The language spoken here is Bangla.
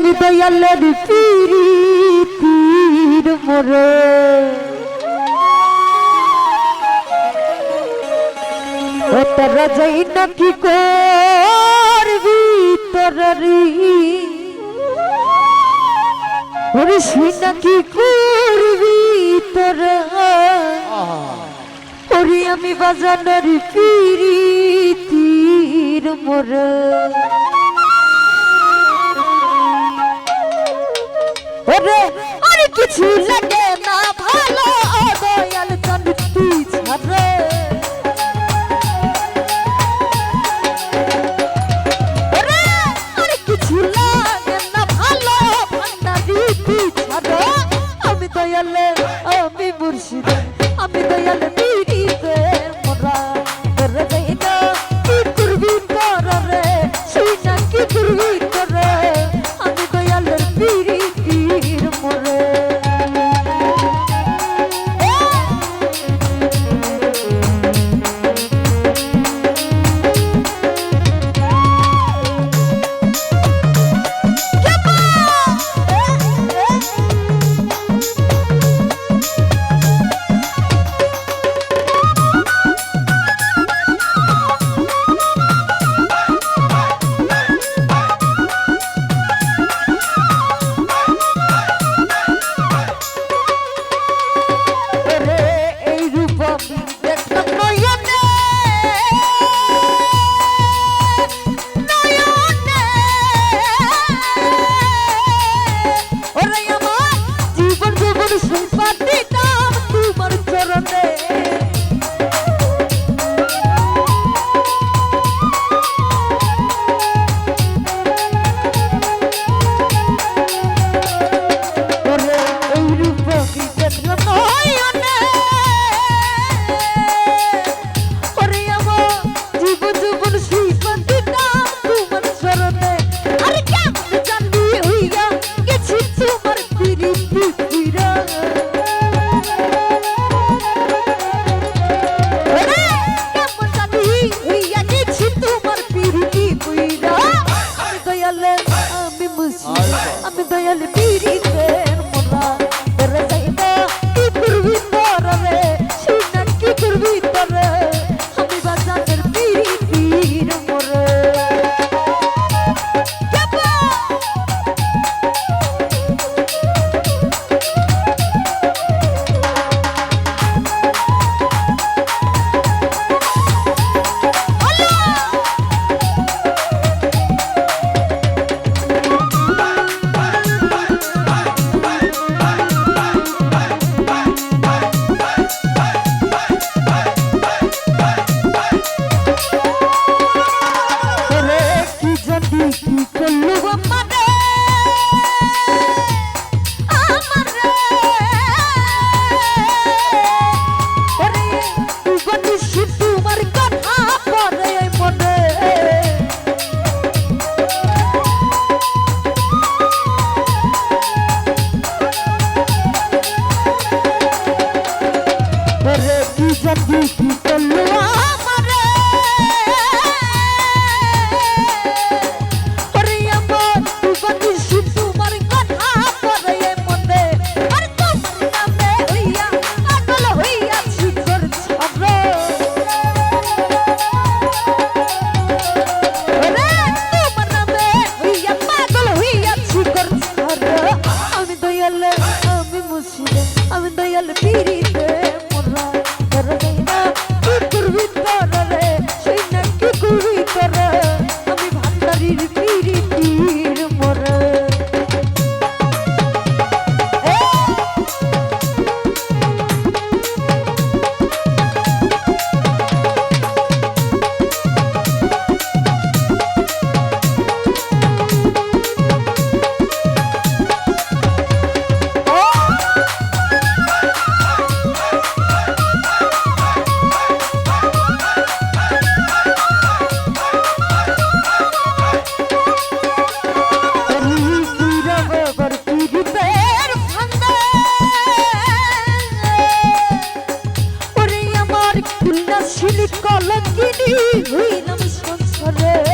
রঙ দয়ালের পীর মোরে ও তোর যাই না কি করবি তোর ওরে সেই না কি করবি তোর ওরে আমি বাজানোর পিরি তীর মোরা ওরে আর কিছু লাগে না ভালো অদয়াল চন্দ্র তুই ছাড়ে el ছিলি কলঙ্কিনী। হইলাম সংসারে